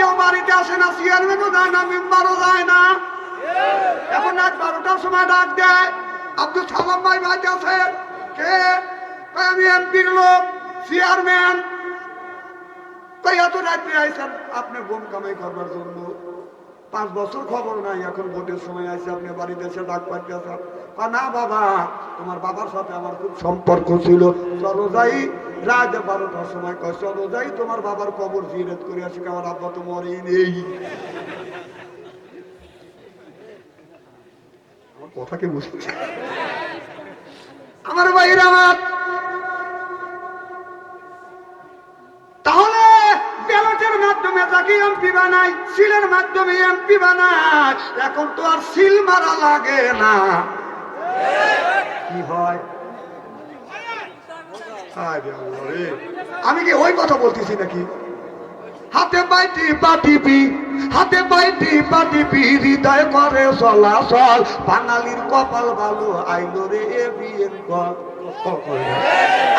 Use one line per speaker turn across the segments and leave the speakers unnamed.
কেউ বাড়িতে আসে না চেয়ারম্যানও যায় না, মেম্বারও যায় না। এখন রাত বারোটার সময় ডাক দেয়, আব্দুল সালাম ভাই ভাই আছে? কে? আমি এমপির লোক, চেয়ারম্যান। তাই এত রাত্রে আইসেন আপনি বোন কামাই করবার জন্য? পাঁচ বছর খবর নাই, এখন ভোটের সময় আইসে আপনি বাড়িতে এসে ডাক পাইতে আসেন না বাবা, তোমার বাবার সাথে আমার খুব সম্পর্ক ছিল। চলো যাই, রাত বারোটার সময় কয়, চলো যাই, তোমার বাবার কবর জিরেত করে আসি আমার আব্বা তো মরেই নেই। আমার কথা কি বুঝতে আমার ভাইয়ের আমার এমপি বানাই, সিলের মাধ্যমে এমপি বানায় এখন তো আর সিল মারা লাগে না। কি হয়। আমি কি ওই কথা বলতেছি নাকি? হাতে বাইটি পাটিপি হাতে বাইটি পাটিপি হৃদয় করে চলাচল। বাঙালির কপাল ভালো, আইলো রে এ বিয়ের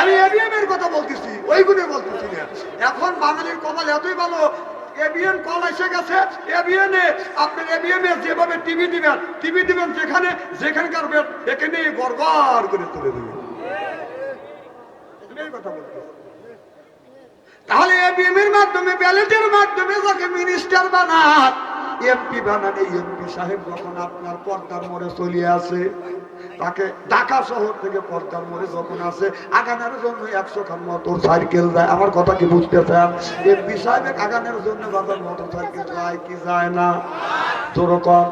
আমি এবিএম এর কথা বলতেছি ওইগুলো বলতেছি এখন বাঙালির কপাল এতই ভালো এবিএন কল এসে গেছে এবিএন এ আপনার এবিএম যেভাবে টিভি দিবেন টিভি দিবেন যেখানে, যেখানকার বেড, এখানে গড়গড় করে তুলে দিবেন। কথা বলতেছি তাহলে এবিএম এর মাধ্যমে ব্যালেটের মাধ্যমে যাকে মিনিস্টার বানান এমপি বানান এই এমপি সাহেব যখন আপনার পর্দার মোড়ে চলিয়ে আসে, তাকে ঢাকা শহর থেকে পর্দার মোড়ে যখন আসে, আগানের জন্য একশো খান মোটর সাইকেল যায়। আমার কথা কি বুঝতে চান এমপি সাহেব আগানের জন্য বাজার মোটর সাইকেল যায় কি যায় না? যেরকম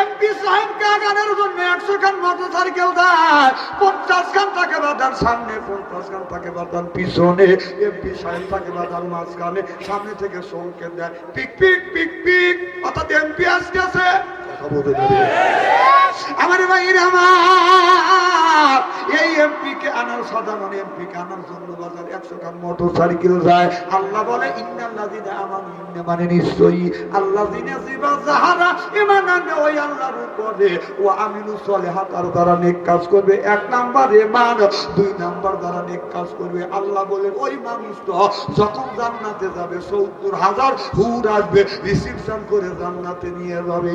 এমপি সাহেবকে আগানোর জন্য একশো খান মোটর সাইকেল দেয়। পঞ্চাশ খান থাকে বাঁধান সামনে, পঞ্চাশ খান থাকে বাঁধান পিছনে। এমপি সাহেব থাকে বাঁধান মাঝখানে, সামনে থেকে সংকেত দেয়। পিক পিক পিক পিক। অর্থাৎ এমপি আসতেছে। আমার ভাইয়ের আমার, এই এমপি কে আনার সাধারণ এমপি কে আনার জন্য বাজার একশো খান মোটর সাইকেল যায়। আল্লাহ বলে আমানু, ইন্না মানে নিশ্চয়ই আল্লাযিনা জিবা যাহারা, ঈমান আনবে ওই ও আর তারা নেক কাজ করবে, এক নাম্বার ঈমান, দুই নাম্বার যারা নেক কাজ করবে, আল্লাহ বলেন ওই মানুষ তো যখন জান্নাতে যাবে 70 হাজার হুর আসবে রিসিপশন করে জান্নাতে নিয়ে যাবে।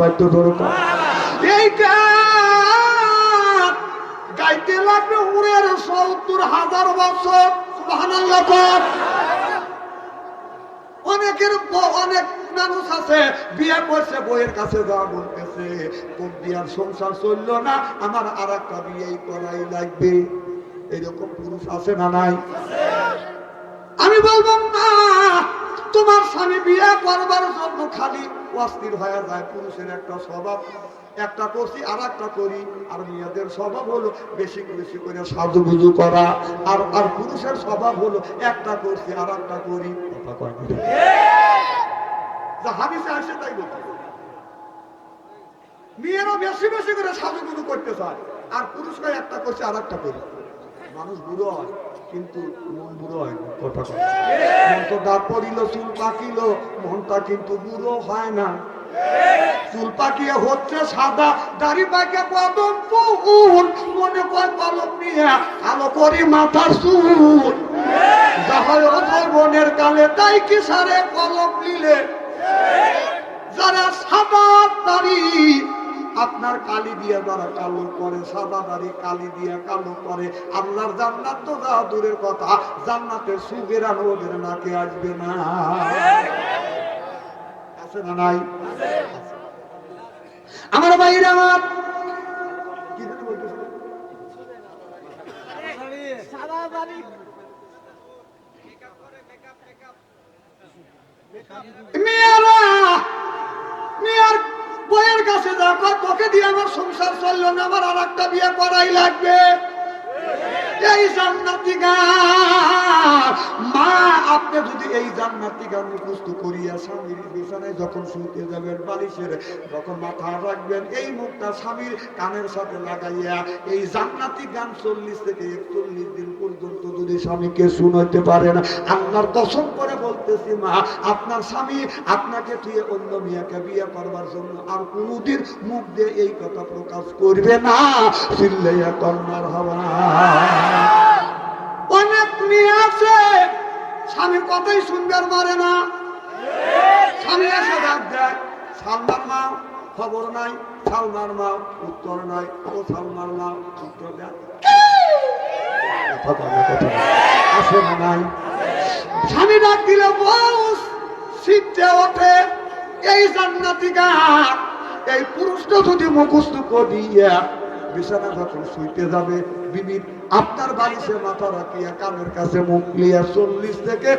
বাইতো দরকার এই গাইতে লাগবে উড়ের সত্তর হাজার বছর, সুবহানাল্লাহ অনেকের অনেক মানুষ আছে, বিয়ে করছে বইয়ের কাছে যা বলতেছে, তোর বিয়ার সংসার চলল না, আমার আর একটা বিয়েই করাই লাগবে। এরকম পুরুষ আছে না নাই? আমি বলব না তোমার স্বামী বিয়ে করবার জন্য খালি অস্থির হয়ে যায়। পুরুষের একটা স্বভাব, একটা করছি আর একটা করি। আর মেয়েদের স্বভাব হলো বেশি বেশি করে সাজুগুজু করা। আর আর পুরুষের স্বভাব হলো একটা করছি আর একটা করি হাদিসে মেয়েরা বেশি বেশি করে সাজুগুজু করতে চায়। আর পুরুষরা একটা করছে আর একটা করি। মানুষ বুড়ো হয়। কিন্তু মন বুড়ো হয় না, কথা। মন দাঁত পড়িল চুল পাকিল, মনটা কিন্তু বুড়ো হয় না। চুল পাকিয়ে হচ্ছে সাদা, দাড়ি পাকে কদম ফুল। মনে কয় কলম নিয়ে কালো করি মাথার চুল। যাহার অধর বনের কালে, তাই কি সারে কলম নিলে? যারা সাদা দাড়ি আপনার কালি দিয়ে যারা কালো করে সাদা দাড়ি কালি দিয়ে কালো করে আল্লাহর জান্নাত তো যা দূরের কথা জান্নাতের সুগেরান ওদের নাকে আসবে না। আছে না নাই? আমার বাইরে আমার দিয়ে আমার সংসার চলল না, আমার আর একটা বিয়ে করাই লাগবে। এই মাথা রাখবেন, এই স্বামীর কানের সাথে লাগাইয়া এই গান চল্লিশ থেকে একচল্লিশ দিন পর্যন্ত যদি স্বামীকে শুনাইতে পারেন আল্লাহর কসম করে বলতেছি, মা, আপনার স্বামী আপনাকে তুই অন্য মেয়েকে বিয়ে করবার জন্য আর কোনোদিন মুখ দিয়ে এই কথা প্রকাশ করবে না। চিল্লাইয়া কন্যার হওয়া অনেক মেয়ে আছে স্বামীর কথাই সুন্দর মারে না। স্বামী এসে ডাক দেয় সালমার মা, খবর নাই সালমার মা, উত্তর নাই। ও সালমার মা, উত্তর দেয় কথা নাই। স্বামী ডাক দিলে বউ শীতে ওঠে। এই জান্নাতি এই পুরুষটা যদি মুখস্থ করিয়া বিছানা যখন শুইতে যাবে, বিবির আপনার বালিশে মাথা রাখিয়া কানের কাছে মুখ লিয়া চল্লিশ থেকে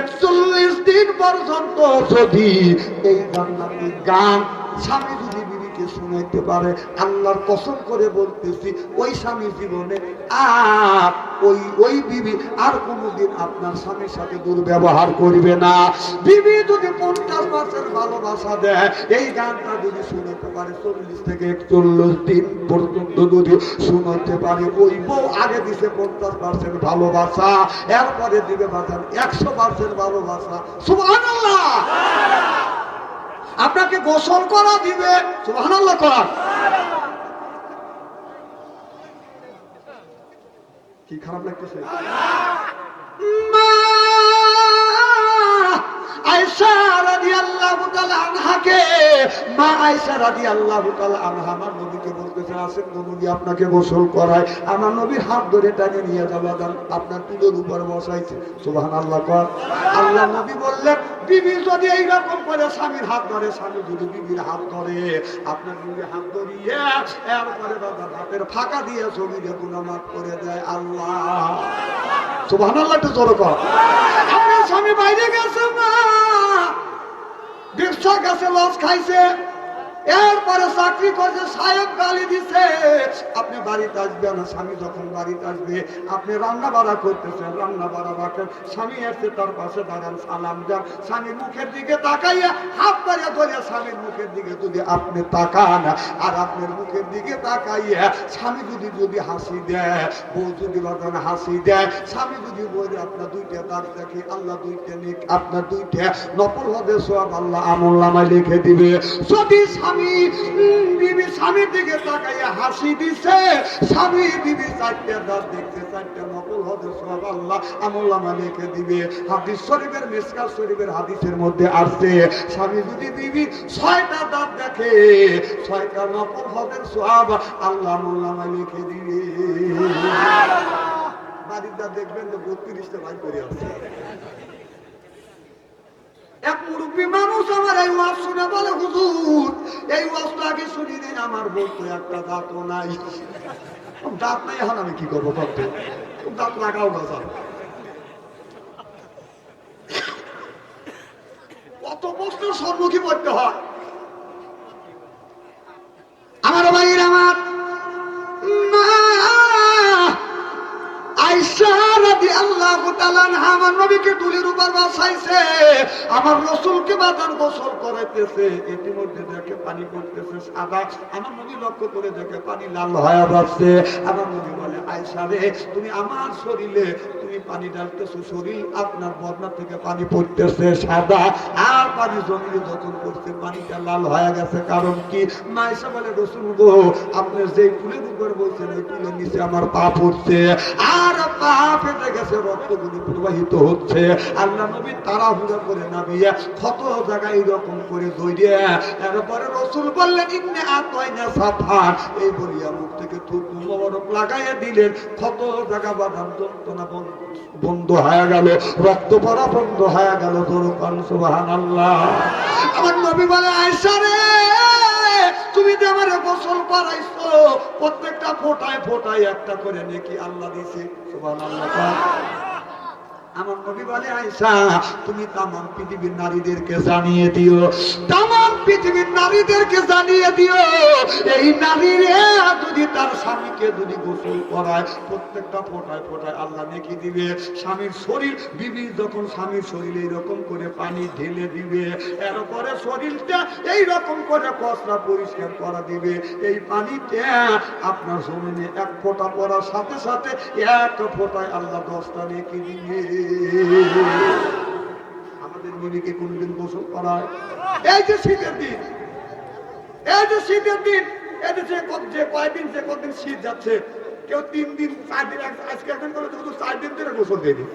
একচল্লিশ দিন পর্যন্ত যদি এই জান্নাতি গান স্বামী যদি শুনাইতে পারে। আল্লাহর কসম করে বলতেছি, ওই স্বামী জীবনে আর ওই ওই বিবি আর কোনোদিন আপনার স্বামীর সাথে দুর্ব্যবহার করবে না। বিবি যদি পঞ্চাশ পার্সেন্ট ভালোবাসা দেয়, এই গানটা যদি শুনতে পারে, চল্লিশ থেকে একচল্লিশ দিন পর্যন্ত যদি শুনতে পারে, ওই বউ আগে দিছে পঞ্চাশ পার্সেন্ট ভালোবাসা, এরপরে দিবে বাজার একশো পার্সেন্ট ভালোবাসা। সুবহানাল্লাহ! আপনাকে গোসল করা দিবে। সুবহানাল্লাহ করা। কি খারাপ লাগতেছে? আয়েশা রাদিয়াল্লাহু তাআলা আনহাকে, মা আয়েশা রাদিয়াল্লাহু তাআলা আনহা, আমার নবীকে বলতেছে, আসেন নবী, আপনাকে গোসল করায় আমার নবীর হাত ধরে টানে নিয়ে যাবে দান আপনার তুলোর উপর বসাইছে। সুবহানাল্লাহ, কর। আল্লাহ নবী বললেন, বিবি যদি এইরকম করে স্বামীর হাত ধরে, স্বামী যদি বিবির হাত ধরে, আপনার বিবি হাত ধরিয়ে এরপরে দাদা হাতের ফাঁকা দিয়ে শরীরে দেয় আল্লাহ। সুবহানাল্লাহ, একটু জোরে কর। স্বামী বাইরে গেছে মা। ব্যবসা গেছে লস খাইছে। এরপরে চাকরি করছে, সাহেব গালি দিছে। আপনি বাড়িতে আসবেন না, স্বামী যখন বাড়িতে আসবে, আপনি রান্না বাড়া করতেছেন, রান্না বাড়া রাখেন। স্বামী এসে তার পাশে দাঁড়ান, সালাম দেন। স্বামীর মুখের দিকে তাকাইয়া হাত পাড়িয়া ধরে স্বামীর মুখের দিকে যদি আপনি তাকান, আর আপনার মুখের দিকে তাকাইয়া স্বামী যদি যদি হাসি দেয়, বউ যদি বাগান হাসি দেয়, স্বামী যদি বলে, আপনার দুইটা দাগ দেখে, আল্লাহ দুইটা নিক, আপনার দুইটা নফল হবে সব আল্লাহ আমল নামায় লিখে দিবে। যদি স্বামী বিবি স্বামীর দিকে তাকাইয়া হাসি দিছে। স্বামী বিবি চারটা দাঁত দেখছে চারটা নকল হবে সব আল্লাহ আমল লিখে দিবে। হাদিস শরীফের মিসকাত শরীফের হাদিসের মধ্যে আসছে স্বামী যদি বিবি ছয়টা দাঁত দেখে ছয়টা নকল হবে সব আল্লাহ আমল লিখে দিবে। বাড়ির দাঁত দেখবেন তো বত্রিশটা ভাই করে আছে এক মুরব্বী এই আগে শুনি দিন আমার বলতে একটা দাঁত নাই। দাঁত নাই, এখন আমি কি করব দাঁত লাগাও কত সম্মুখীন পড়তে হয়। পানি পড়তেছে সাদা। আপনার বদনা থেকে পানি পড়তেছে সাদা। আর পানি জমিয়ে যখন পড়ছে পানিটা লাল হয়ে গেছে। কারণ কি? মায়েশা বলে, রসুল গো, আপনি যে ফুলের উপর বলছেন, ওই ফুলের নিচে আমার পা পড়ছে। আর পা ফেটে গেছে রক্তগুলি প্রবাহিত হচ্ছে, আল্লাহ নবী করে নামিয়ে কত জায়গায় করে দৌড়িয়ে রসুল বললেন না এই বলিয়া মুখ থেকে থুতু মোবারক লাগাইয়া দিলেন। কত জায়গা বাদাম যন্ত্রণা বন্ধ হয়ে গেল। রক্ত পড়া বন্ধ হয়ে গেল। দরকান সুবাহান আল্লাহ আমার নবী বলে, আয়সা রে! প্রত্যেকটা একটা করে নেকি আল্লাহ আমার নবী বলে তুমি তামাম পৃথিবীর নারীদেরকে জানিয়ে দিও। তামাম পৃথিবীর নারীদেরকে জানিয়ে দিও, এই নারীরে যদি তার স্বামীকে যদি গোসল করায়, প্রত্যেকটা ফোটায় ফোটায় আল্লাহ নেকি দিবে। স্বামীর শরীর, বিবি যখন স্বামীর শরীরে এইরকম করে পানি ঢেলে দিবে, এরপরে শরীরটা এই রকম করে কসরা পরিষ্কার করা দিবে। এই পানিতে আপনার জমিনে এক ফোঁটা পড়ার সাথে সাথে এক ফোঁটায় আল্লাহ দশটা নেকি দিবে। আমাদের বিবিকে কোনদিন গোসল করায়? এই যে শীতের দিন, এই যে শীতের দিন, এই যে কয়দিন, যে কদিন শীত যাচ্ছে, কেউ তিন দিন, চার দিন আজকে এখন করে চার দিন ধরে গোসল দিয়ে দিন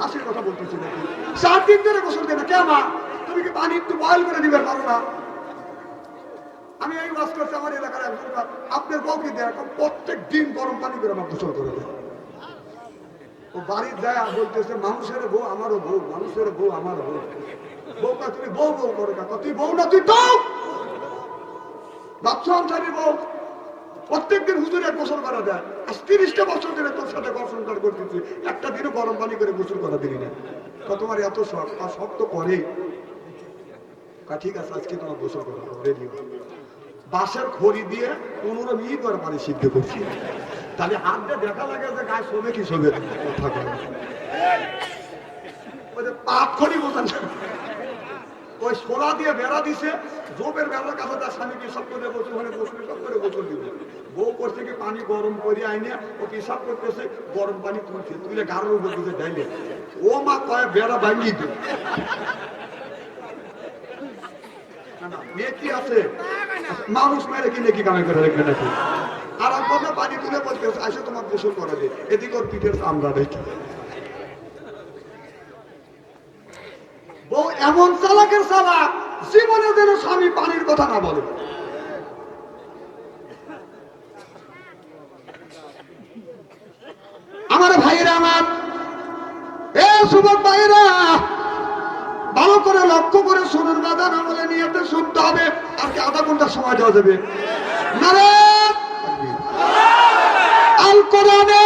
হাসির কথা গোসল মা? তুমি কি পানি একটু বয়ল করে দিবে, পারো না? আমি এই আমার এলাকার আপনার বউকে দেয় প্রত্যেক দিন গরম পানি করে আমার গোসল করে দেয়। ও বাড়ির আর বলতেছে, মানুষের বউ আমারও বউ, মানুষের বউ আমার বউ। বউ কা তুমি বউ বউ করে কা তুই বউ না, তুই তো আনসারি বউ। প্রত্যেকদিন হুজুরে গোসল করা যায়। আজ তিরিশটা বছর ধরে তোর সাথে কর করতেছি। একটা দিনও গরম পানি করে গোসল করা দিলি না। তা তোমার এত শখ আর শখ তো করে ঠিক আছে, আজকে তোমার গোসল করা বাঁশের খড়ি দিয়ে পনেরো মিনিট করে পানি সিদ্ধ করছি। তাহলে হাত দিয়ে দেখা লাগে যে গায়ে শোবে কি শোবে। ওই সোলা দিয়ে বেড়া দিছে বেড়ার কাছে তার স্বামী পিসাব করে বসে, ওখানে বসে, সব করে গোসল দিবে বউ করছে কি পানি গরম করে আইনে, ও করতেছে? গরম পানি তুলছে, তুলে গাড়োর উপর দিতে যাইলে ও মা কয় বেড়া ভাঙি মেয়ে কি আছে? মানুষ মেরে কি নাকি কামে করে নাকি পানি তুলে আসে তোমার গোসল করা এদিকে ওর পিঠের চামড়া বউ এমন চালাকের চালাক, জীবনে যেন স্বামী পানির কথা না বলে। আমার ভাইরা আমার, এ যুবক ভাইরা ভালো করে লক্ষ্য করে শুনুন বাদান আমলে নিয়ে শুনতে হবে, আর কি আধা ঘণ্টা সময় দেওয়া যাবে। কোরআনে